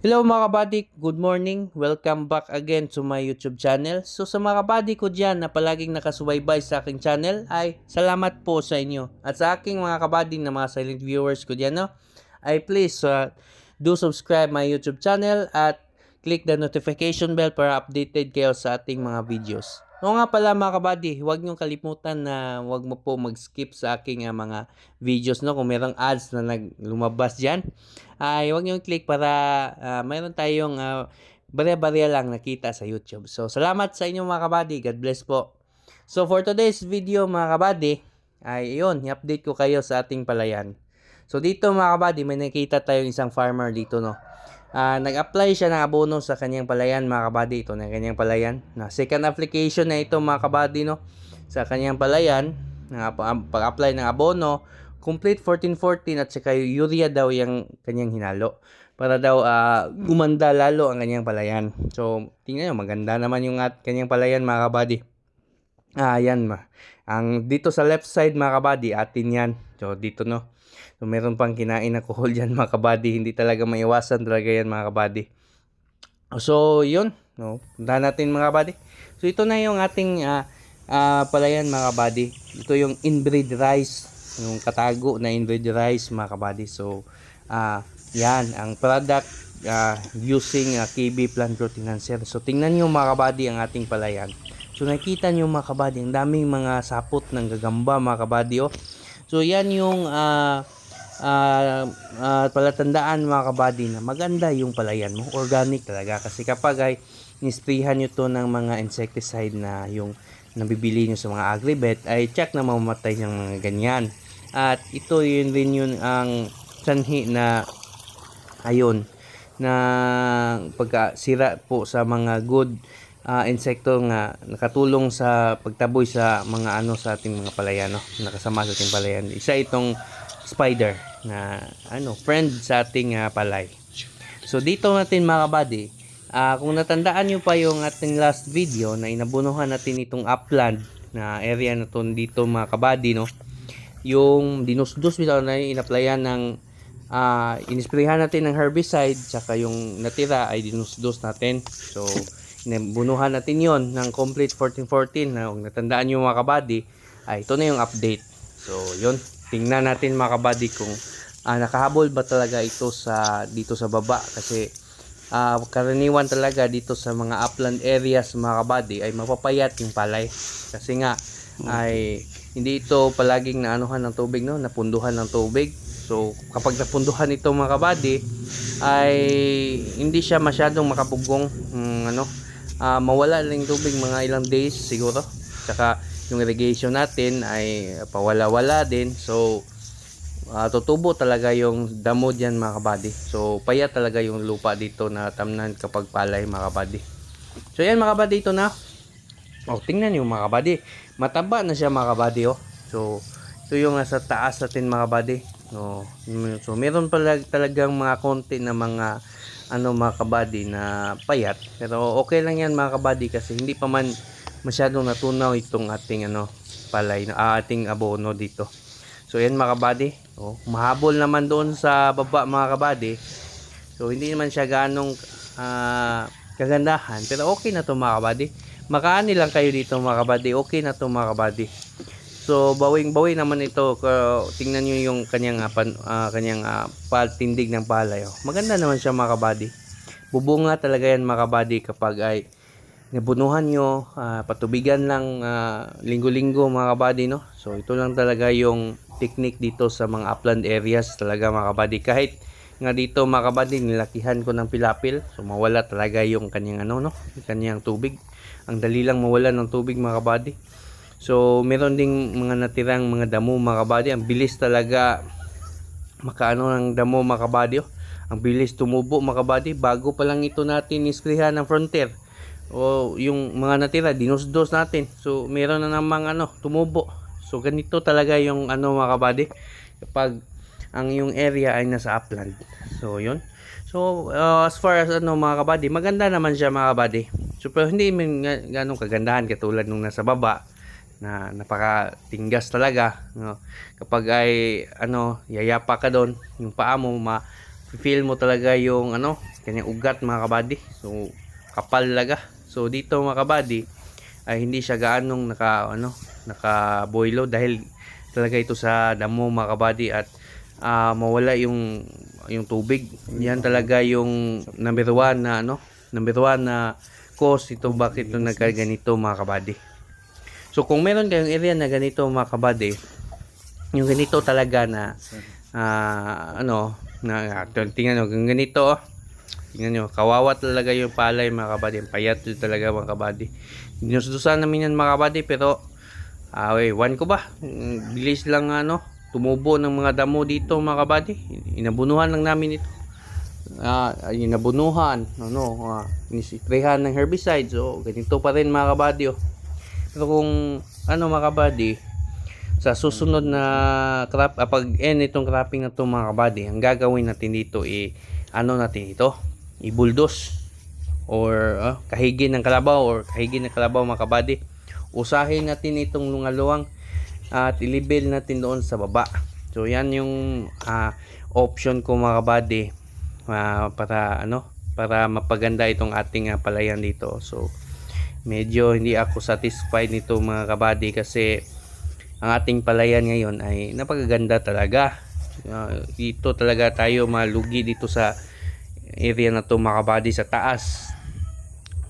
Hello mga kabady, good morning. Welcome back again to my YouTube channel. So sa mga kabady ko dyan na palaging nakasubaybay sa aking channel ay salamat po sa inyo. At sa aking mga kabady na mga silent viewers ko dyan no, ay please uh, do subscribe my YouTube channel at click the notification bell para updated kayo sa ating mga videos. O nga pala mga kabady, huwag niyong kalimutan na huwag mo po mag-skip sa aking uh, mga videos no kung merong ads na nag lumabas diyan ay huwag niyong click para uh, mayroon tayong uh, barya-barya lang nakita sa YouTube. So salamat sa inyo mga kabady. God bless po. So for today's video mga kabady ay yun, i-update ko kayo sa ating palayan. So dito mga kabady, may nakita tayong isang farmer dito no. Ah, nag-apply siya ng abono sa kanyang palayan mga kabady. Ito na kanyang palayan. Na second application na ito mga kabady no sa kanyang palayan na pag-apply ng abono, complete 1414 at saka urea daw yung kanyang hinalo para daw ah, gumanda lalo ang kanyang palayan. So, tingnan nyo, maganda naman yung at kanyang palayan mga kabady. Ah, yan ma. Ang dito sa left side mga kabady, atin yan. So, dito no. So, meron pang kinain na kuhol dyan mga kabady. Hindi talaga maiwasan talaga yan mga kabady. So, yun. No, punta natin mga kabady. So, ito na yung ating ah, ah, palayan mga kabady. Ito yung inbreed rice. Yung katago na inbreed rice mga kabady. So, ah, yan. Ang product ah, using ah, KB Plant Growth Enhancer. So, tingnan nyo mga kabady ang ating palayan. So, nakita nyo mga kabady, ang daming mga sapot ng gagamba mga kabady. Oh. So, yan yung ah, ah ah, palatandaan mga kabady na maganda yung palayan mo. Organic talaga. Kasi kapag ay nisprihan nyo to ng mga insecticide na yung nabibili nyo sa mga agribet, ay check na mamamatay ng mga ganyan. At ito yun rin yun ang sanhi na ayun na pagkasira po sa mga good ah, insekto nga nakatulong sa pagtaboy sa mga ano sa ating mga palayan no nakasama sa ating palayan isa itong spider na ano friend sa ating ah, palay. So dito natin mga kabady ah, kung natandaan nyo pa yung ating last video na inabunuhan natin itong upland na area na to dito mga kabady no? Yung dinusdos bitaw na inaplayan ng ah inisprehan natin ng herbicide tsaka yung natira ay dinusdos natin. So bunuhan natin yon ng complete 1414 na kung natandaan nyo mga kabady ay ito na yung update. So yun tingnan natin mga kabady kung ah, nakahabol ba talaga ito sa dito sa baba. Kasi ah, karaniwan talaga dito sa mga upland areas mga kabady ay mapapayat yung palay. Kasi nga ay hindi ito palaging naanuhan ng tubig no? Napunduhan ng tubig. So kapag napunduhan ito mga kabady ay hindi siya masyadong makapugong mm, ano ah, mawala lang tubig mga ilang days siguro. Tsaka yung irrigation natin ay pawala-wala din so ah, tutubo talaga yung damo diyan mga kabady so payat talaga yung lupa dito na tamnan kapag palay mga kabady so yan mga kabady ito na Oh, tingnan niyo mga kabady. Mataba na siya mga kabady oh. So, ito yung nasa taas natin mga kabady. No. So, meron pala talagang mga konti na mga ano mga kabady na payat. Pero okay lang yan mga kabady kasi hindi pa man masyadong natunaw itong ating ano palay, ah, ating abono dito. So, yan mga kabady. Oh, mahabol naman doon sa baba mga kabady. So, hindi naman siya ganong ah, kagandahan. Pero okay na to mga kabady makaani lang kayo dito mga kabady okay na to mga kabady so bawing bawi naman ito uh, tingnan nyo yung kanyang uh, pan, uh, kanyang uh, patindig ng palay oh. maganda naman siya mga kabady bubunga talaga yan mga kabady kapag ay nabunuhan nyo uh, patubigan lang uh, linggo-linggo mga kabady no? So ito lang talaga yung technique dito sa mga upland areas talaga mga kabady. Kahit nga dito mga kabady nilakihan ko ng pilapil so mawala talaga yung kanyang ano no? Kanyang tubig. Ang dali lang mawala ng tubig mga kabady. So meron ding mga natirang mga damo mga kabady. Ang bilis talaga makaano ng damo mga kabady oh. ang bilis tumubo mga kabady. Bago pa lang ito natin iskrihan ng frontier o yung mga natira dinusdos natin so meron na namang ano tumubo so ganito talaga yung ano mga kabady kapag ang yung area ay nasa upland so yun so uh, as far as ano mga kabady maganda naman siya mga kabady so pero hindi man ganong kagandahan katulad nung nasa baba na napakatinggas talaga no? kapag ay ano yayapa ka doon yung paa mo ma feel mo talaga yung ano, kanyang ugat mga kabady. So, kapal talaga. So, dito mga kabady, ay hindi siya gaanong naka, ano, naka boilo dahil talaga ito sa damo mga kabady at ah, mawala yung yung tubig. Yan talaga yung number one na ano, number one na cause ito bakit ito nagkaganito mga kabady. So kung meron kayong area na ganito mga kabady, yung ganito talaga na ah, ano, na tingnan nyo, yung ganito oh. Tingnan nyo, kawawa talaga yung palay mga kabady. Payat yun talaga mga kabady. Dinusdusan namin yan mga kabady pero ah, wait, one ko ba? Mm, Bilis lang ano, tumubo ng mga damo dito mga kabady. Inabunuhan lang namin ito. Ah, inabunuhan, ano, ah, inisprehan ng herbicide. So, ganito pa rin mga kabady oh. Pero kung ano mga kabady, sa susunod na crop, ah, pag end itong cropping na to mga kabady, ang gagawin natin dito i ano natin ito, i-bulldoze or ah, kahigin ng kalabaw or kahigin ng kalabaw mga kabady. Usahin natin itong lungaluwang at i-level natin doon sa baba. So yan yung ah, option ko mga kabady ah, para ano para mapaganda itong ating ah, palayan dito. So medyo hindi ako satisfied nito mga kabady kasi ang ating palayan ngayon ay napakaganda talaga. Ah, dito talaga tayo malugi dito sa area na to mga kabady sa taas.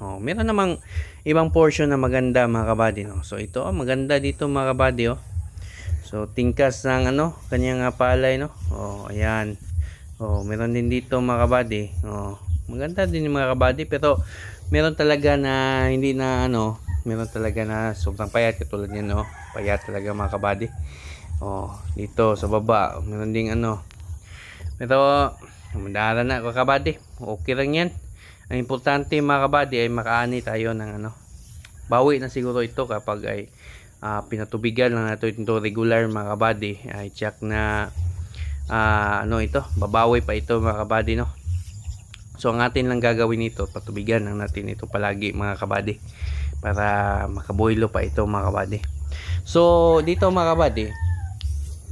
Oh, meron namang ibang portion na maganda mga kabady no. So ito oh, maganda dito mga kabady oh. So tingkas ng ano kanyang ah, palay no. Oh, ayan. Oh, meron din dito mga kabady. Oh, maganda din yung mga kabady pero meron talaga na hindi na ano, meron talaga na sobrang payat katulad niyan no. Payat talaga mga kabady. Oh, dito sa baba, meron ding ano. Pero mandara na ko kabady. Okay lang 'yan. Ang importante mga kabady ay makaani tayo ng ano. Bawi na siguro ito kapag ay ah, pinatubigan lang natin ito regular mga kabady. Ay check na ah, ano ito, babawi pa ito mga kabady no. So ang atin lang gagawin ito, patubigan lang natin ito palagi mga kabady para makaboilo pa ito mga kabady. So dito mga kabady,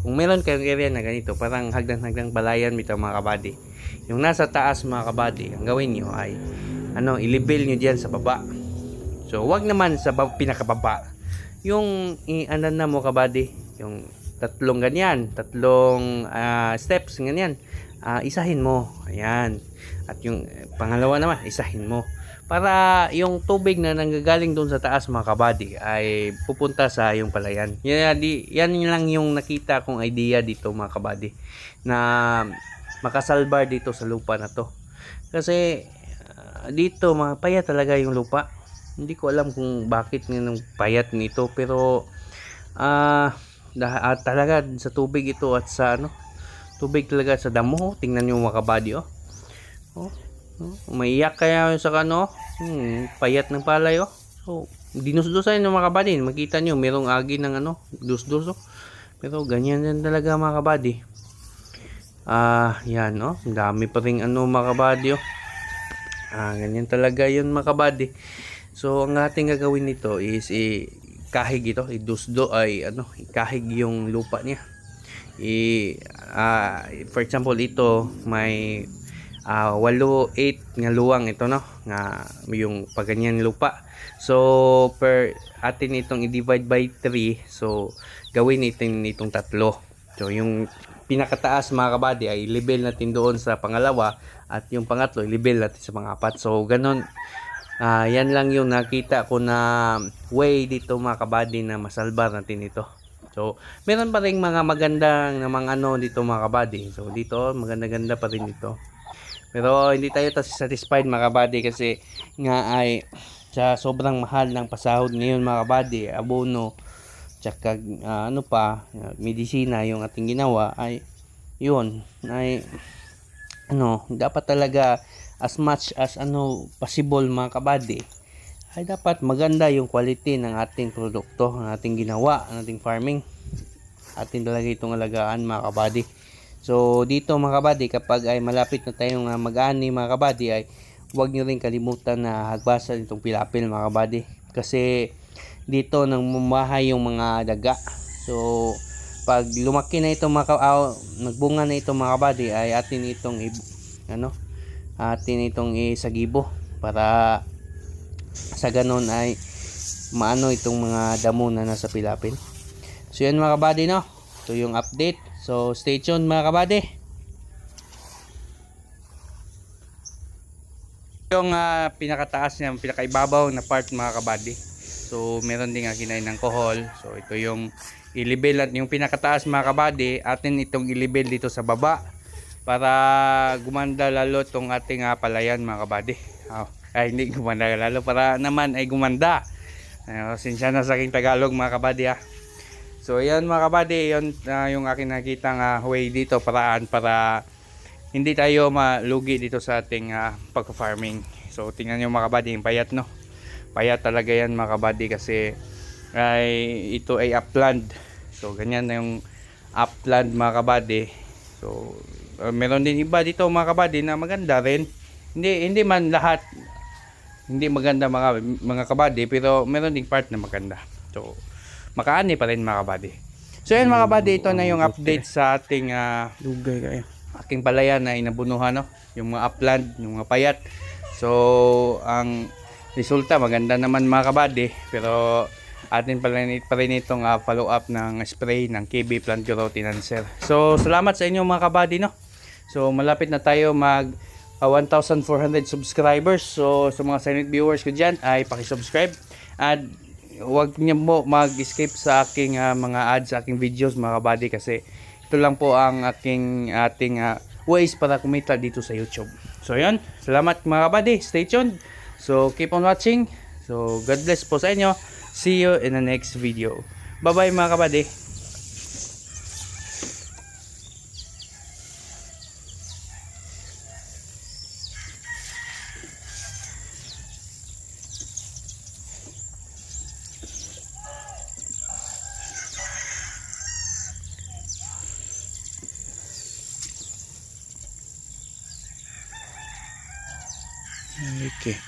kung meron kayong area na ganito, parang hagdan-hagdan balayan mito mga kabady. Yung nasa taas mga kabady, ang gawin nyo ay ano, i-level nyo dyan sa baba. So wag naman sa ba- pinakababa. Yung i-ano na mo kabady, yung tatlong ganyan, tatlong ah, steps ganyan. Ah, isahin mo. Ayan. At yung pangalawa naman, isahin mo. Para yung tubig na nanggagaling doon sa taas mga kabady ay pupunta sa yung palayan. Yan, yan lang yung nakita kong idea dito mga kabady na makasalbar dito sa lupa na to. Kasi ah, dito mga payat talaga yung lupa. Hindi ko alam kung bakit ng payat nito pero ah ah, talaga sa tubig ito at sa ano tubig talaga sa damo. Tingnan niyo mga kabady oh. Oh, oh, umiiyak kaya yun sa kano. Hmm, payat ng palay oh. So, dinusdusan ng mga kabady. Makita niyo merong agi ng ano, dusdus oh. Pero ganyan din talaga mga kabady. Ah, yan oh. Ang dami pa ring ano mga kabady oh. Ah, ganyan talaga yun mga. So, ang ating gagawin nito is i kahig ito, idusdo ay ano, ikahig yung lupa niya. I ah, for example ito may ah 8 8 nga luwang ito no nga yung paganyan lupa. So per atin itong i-divide by 3 so gawin natin itong tatlo. So yung pinakataas mga kabady ay level natin doon sa pangalawa at yung pangatlo i-level natin sa pangapat. So ganun Ah, yan lang yung nakita ko na way dito mga kabady na masalbar natin ito. So, meron pa rin mga magandang na mga ano dito mga kabady. So, dito maganda-ganda pa rin dito. Pero hindi tayo satisfied mga kabady kasi nga ay sa sobrang mahal ng pasahod ngayon mga kabady, abono, tsaka ah, ano pa, ah, medisina yung ating ginawa ay yun, ay ano, dapat talaga as much as ano possible mga kabady ay dapat maganda yung quality ng ating produkto, ng ating ginawa, ng ating farming. Atin talaga itong alagaan mga kabady. So dito mga kabady kapag ay malapit na tayong uh, mag-ani mga kabady ay huwag nyo rin kalimutan na hagbasan itong pilapil mga kabady. Kasi dito nang mamahay yung mga daga. So pag lumaki na ito mga ah, nagbunga na ito mga kabady ay atin itong i- ano atin itong isagibo para sa ganun ay maano itong mga damo na nasa pilapil. So yan mga kabady no. Ito yung update. So stay tuned mga kabady. Yung ah, pinakataas niya, pinakaibabaw na part mga kabady. So meron din nga kinain ng kohol. So ito yung ilibel at yung pinakataas mga kabady, atin itong ilibel dito sa baba para gumanda lalo tong ating ah, palayan mga kabady. Oh, ay hindi gumanda lalo para naman ay gumanda. Uh, sinsya na sa aking Tagalog mga kabady ah. So ayan mga kabady, yun ah, yung aking nakita nga way dito paraan para hindi tayo malugi dito sa ating ah, pagka-farming. So tingnan nyo mga kabady, yung payat no. Payat talaga yan mga kabady kasi ay ito ay upland. So ganyan na yung upland mga kabady. So uh, meron din iba dito mga kabady na maganda rin. Hindi hindi man lahat hindi maganda mga mga kabady pero meron ding part na maganda. So makaani pa rin mga kabady. So yan mga kabady, ito na yung update sa ating kayo. aking palayan na inabunuhan no yung mga upland yung mga payat so ang resulta maganda naman mga kabady pero atin pa rin, pa rin itong ah, follow up ng spray ng KB Plant Growth Enhancer so salamat sa inyo mga kabady no? So malapit na tayo mag ah, 1,400 subscribers. So sa mga silent viewers ko dyan ay pakisubscribe. At huwag niyo mo mag-escape sa aking ah, mga ads sa aking videos mga kabady kasi ito lang po ang aking ating ah, ways para kumita dito sa YouTube. So yun, salamat mga kabady, stay tuned. So keep on watching. So God bless po sa inyo. See you in the next video. Bye bye mga kabady. Okay.